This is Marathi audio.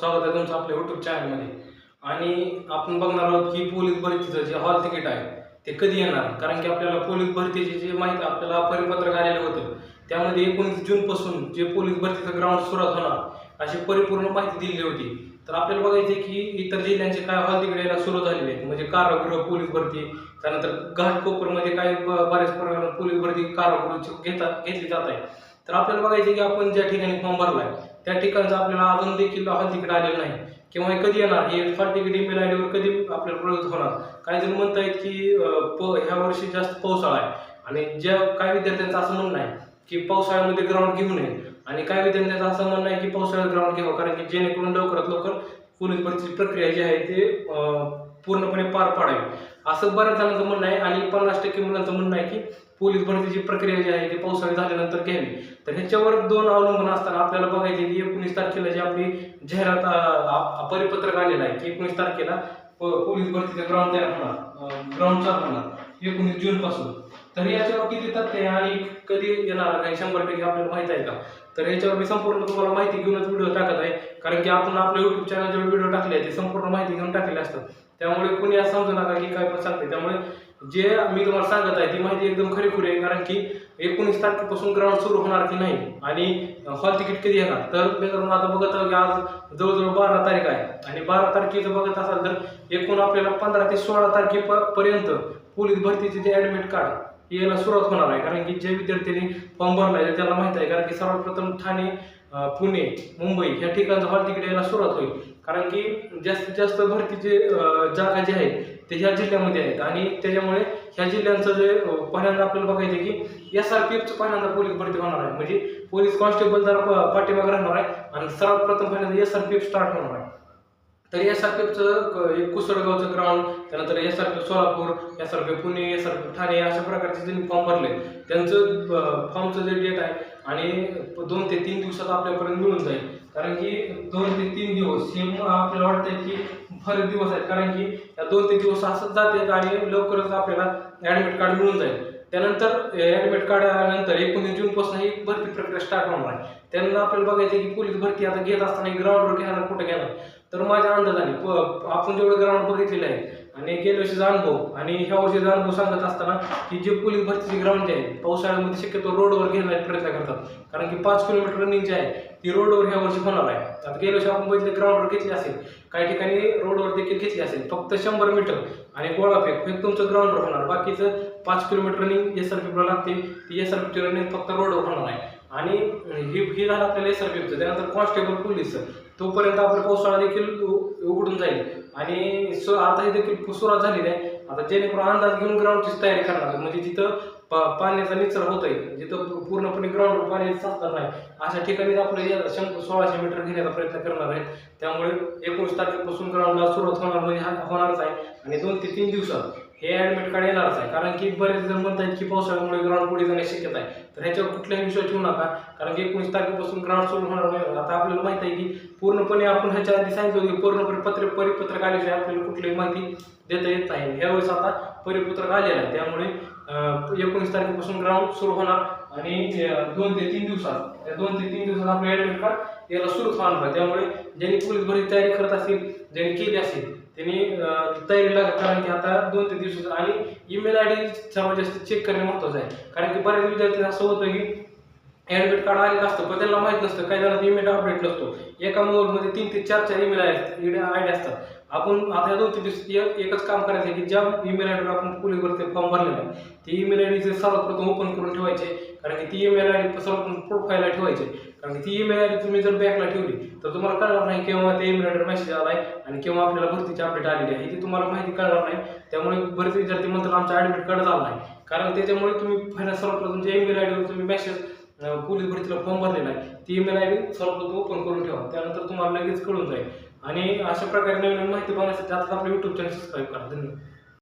स्वागत आहे तुमचं आपल्या युट्यूब चॅनलमध्ये आणि आपण बघणार आहोत की पोलीस भरतीचं जे हॉल तिकीट आहे ते कधी येणार? कारण की आपल्याला पोलीस भरतीची जी माहिती आपल्याला परिपत्रक आलेलं होतं त्यामध्ये एकोणीस जूनपासून जे पोलीस भरतीचं ग्राउंड सुरुवात होणार अशी परिपूर्ण माहिती दिलेली होती. तर आपल्याला बघायचं की इतर जिल्ह्यांचे काय हॉल तिकीट यायला सुरू झालेले आहेत. म्हणजे कारागृह पोलीस भरती त्यानंतर घाटकोपरमध्ये म्हणजे काही ब- बऱ्याच प्रमाणात पोलीस भरती कारागृहची घेतात घेतली जात आहे. तर आपल्याला बघायचं की आपण ज्या ठिकाणी फॉर्म भरलाय त्या ठिकाणचं आपल्याला अजून देखील हॉल तिकीट आलेलं नाही. किंवा कधी येणार? हे हॉल तिकीट ईमेल आय डीवर कधी आपल्याला प्रयोग होणार? काही जण म्हणतायत की प ह्या वर्षी जास्त पावसाळा आहे. आणि ज्या काही विद्यार्थ्यांचं असं म्हणणं आहे की पावसाळ्यामध्ये ग्राउंड घेऊ नये. आणि काही विद्यार्थ्यांचं असं म्हणणं आहे की पावसाळ्यात ग्राउंड घ्यावं. कारण की जेणेकरून लवकरात लवकर पोलीस भरतीची प्रक्रिया जी आहे ते पूर्णपणे पार पाडावी. असं बऱ्याच जणांचं म्हणणं आहे आणि पन्नास टक्के मुलांचं म्हणणं आहे की पोलीस भरतीची प्रक्रिया जी आहे ती पावसाळी झाल्यानंतर घ्यावी. तर ह्याच्यावर दोन अवलंबून असताना आपल्याला बघायचे की एकोणीस तारखेला जी आपली जाहिरात परिपत्रक आलेलं आहे की एकोणीस तारखेला पोलीस भरतीचं ग्राउंड तयार होणार ग्राउंड चालू होणार एकोणीस जून पासून तर याच्यावर किती तथ्य आहे आणि कधी येणार? काही शंभर टक्के आपल्याला माहीत आहे का? तर याच्यावर मी संपूर्ण तुम्हाला माहिती घेऊनच व्हिडिओ टाकत आहे. कारण की आपण आपल्या युट्यूब चॅनल व्हिडिओ टाकले आहेत ते संपूर्ण माहिती घेऊन टाकलेले असतात. त्यामुळे कोणी असं समजू नका की काय पण सांगते त्यामुळे जे मी तुम्हाला सांगत आहे ती माहिती एकदम खरीखुरी आहे. कारण की एकोणीस तारखेपासून ग्राउंड सुरू होणार की नाही? आणि हॉल तिकीट कधी येणार? तर मित्रांनो आता बघत आहोत की आज जवळजवळ बारा तारीख आहे. आणि बारा तारखेचं बघत असाल तर एकूण आपल्याला पंधरा ते सोळा तारखेपर्यंत पोलीस भरतीचे जे ऍडमिट कार्ड यायला सुरुवात होणार आहे. कारण की जे विद्यार्थ्यांनी फॉर्म भरला आहे त्याला माहीत आहे. कारण की सर्वप्रथम ठाणे पुणे मुंबई या ठिकाणचं हॉल तिकीट यायला सुरुवात होईल. कारण की जास्तीत जास्त भरतीचे जागा जे आहेत ते ह्या जिल्ह्यामध्ये आहेत. आणि त्याच्यामुळे ह्या जिल्ह्यांचं जे पहिल्यांदा आपल्याला बघायचं आहे की एस आर पी एफचं पहिल्यांदा पोलीस भरती होणार आहे. म्हणजे पोलीस कॉन्स्टेबल जरा पाठीमाग पाठीमागे राहणार आहे. आणि सर्वात प्रथम पहिल्यांदा S R P F start होणार आहे. तर एस एक कुसळगावचं ग्राउंड त्यानंतर यासारखं सोलापूर यासारखं पुणे यासारखं ठाणे अशा प्रकारचे ज्यांनी फॉर्म भरले त्यांचं फॉर्मचं जे डेट आहे आणि दोन ते तीन दिवसात आपल्यापर्यंत मिळून जाईल. कारण की दोन ते तीन दिवस हे आपल्याला वाटतंय की फरक दिवस आहेत. कारण की या दोन ते दिवस असंच जाते आणि लवकरच आपल्याला ॲडमिट कार्ड मिळून जाईल. त्यानंतर ॲडमिट कार्ड आल्यानंतर एकोणीस जूनपासून ही भरती प्रक्रिया स्टार्ट होणार आहे. त्यानंतर आपल्याला बघायचं आहे की पोलीस भरती आता घेत असताना ग्राउंडवर घेणार कुठं घेणार? तर माझ्या अंदाजाने प- आपण जेवढं ग्राउंड बघितलेलं आहे आणि गेल्या वर्षीचा अनुभव आणि ह्या वर्षीचा अनुभव सांगत असताना की जे पोलीस भरतीचे ग्राउंड जे आहे पावसाळ्यामध्ये शक्यतो रोडवर घेण्याचा प्रयत्न करतात. कारण की पाच किलोमीटर रनिंग जे आहे ती रोडवर ह्या वर्षी होणार आहे. आता गेल्या वर्षी आपण बघितले ग्राउंडवर घेतली असेल काही ठिकाणी रोडवर देखील घेतली असेल फक्त शंभर मीटर आणि गोळाफेक हे तुमचं ग्राउंडवर होणार. बाकीचं पाच किलोमीटर रनिंग एस आर पीला लागते ती एस आर पीची रनिंग फक्त रोडवर होणार आहे. आणि ही ही झालं आपल्याला एस आर पीचं त्यानंतर कॉन्स्टेबल पोलीस तोपर्यंत आपला पावसाळा देखील उघडून जाईल. आणि स आता हे देखील सुरुवात झालेली आहे. आता जेणेकरून अंदाज घेऊन ग्राउंडची तयारी करणार म्हणजे जिथं पा- पाण्याचा निचरा होत आहे जिथं पूर्णपणे ग्राउंडवर पाणी साचणार नाही अशा ठिकाणी आपलं या शंभर सोळाशे मीटर घेण्याचा प्रयत्न करणार आहेत. त्यामुळे एकोणीस तारखेपासून ग्राउंडला सुरुवात होणार म्हणजे हा होणारच आहे. आणि दोन ते तीन दिवसात हे ऍडमिट कार्ड येणारच आहे. कारण की बरेच जण म्हणतात की पावसाळ्यामुळे ग्राउंड पुढे जाण्याची शक्यता आहे. तर ह्याच्यावर कुठलाही विश्वास ठेवू नका. कारण की एकोणीस तारखेपासून ग्राउंड सुरू होणार नाही. आता आपल्याला माहिती आहे की पूर्णपणे आपण ह्याच्या आधी सांगितलं की पूर्णपणे पत्र परिपत्रक आल्याशिवाय आपल्याला कुठलीही माहिती देता येत नाही. ह्यावेळेस आता परिपत्रक आलेलं आहे. त्यामुळे एकोणीस तारखेपासून ग्राउंड सुरू होणार. आणि दोन ते तीन दिवसात या दोन ते तीन दिवसात आपलं ऍडमिट कार्ड याला सुरू होणार आहे त्यामुळे ज्यांनी पोलीस भरती तयारी करत असेल ज्यांनी केली असेल त्यांनी तयारी तयारीला कारण की आता दोन ते दिवसाचं आणि ईमेल आय डी सर्वात जास्त चेक करणे महत्त्वाचं आहे. कारण की बऱ्याच विद्यार्थी असं होतं की ॲडमिट कार्ड आलेलं असतं पण त्यांना माहीत नसतं काही जणांना ईमेल अपडेट नसतो. एका मोबाईलमध्ये तीन ते चार चार ईमेल आय डी असतात. आपण आता या दोन तीन दिवस एक- एकच काम करायचं आहे की ज्या ईमेल आय डीवर आपण पोलीस फॉर्म भरलेला आहे ती ईमेल आय डीचे सर्वप्रथम ओपन करून ठेवायचे कारण की ती ईमेल आय डी सर्वप्रथम प्रोफाईलला ठेवायचे. कारण की ती ईमेल आय डी तुम्ही जर बॅकला ठेवली तर तुम्हाला कळणार नाही केव्हा त्या ईमेल आय डीवर मेसेज आला आहे आणि केव्हा आपल्याला भरतीची अपडेट आलेली आहे. ती तुम्हाला माहिती कळणार नाही. त्यामुळे बरेच विद्यार्थी म्हणतात आमचा ॲडमिट कार्ड झाला नाही. कारण त्याच्यामुळे तुम्ही पहिल्या सर्वप्रथम जे ईमेल आय डीवर तुम्ही मेसेज पोलीस भरतीला फॉर्म भरलेला आहे. ती ईमेल आय डी सर्वप्रथम ओपन करून ठेवा. त्यानंतर तुम्हाला लगेच कळून जाईल. आणि अशा प्रकारे नवीन माहिती बघण्यासाठी आता आपलं यूट्यूब चॅनल सबस्क्राईब करा. धन्यवाद.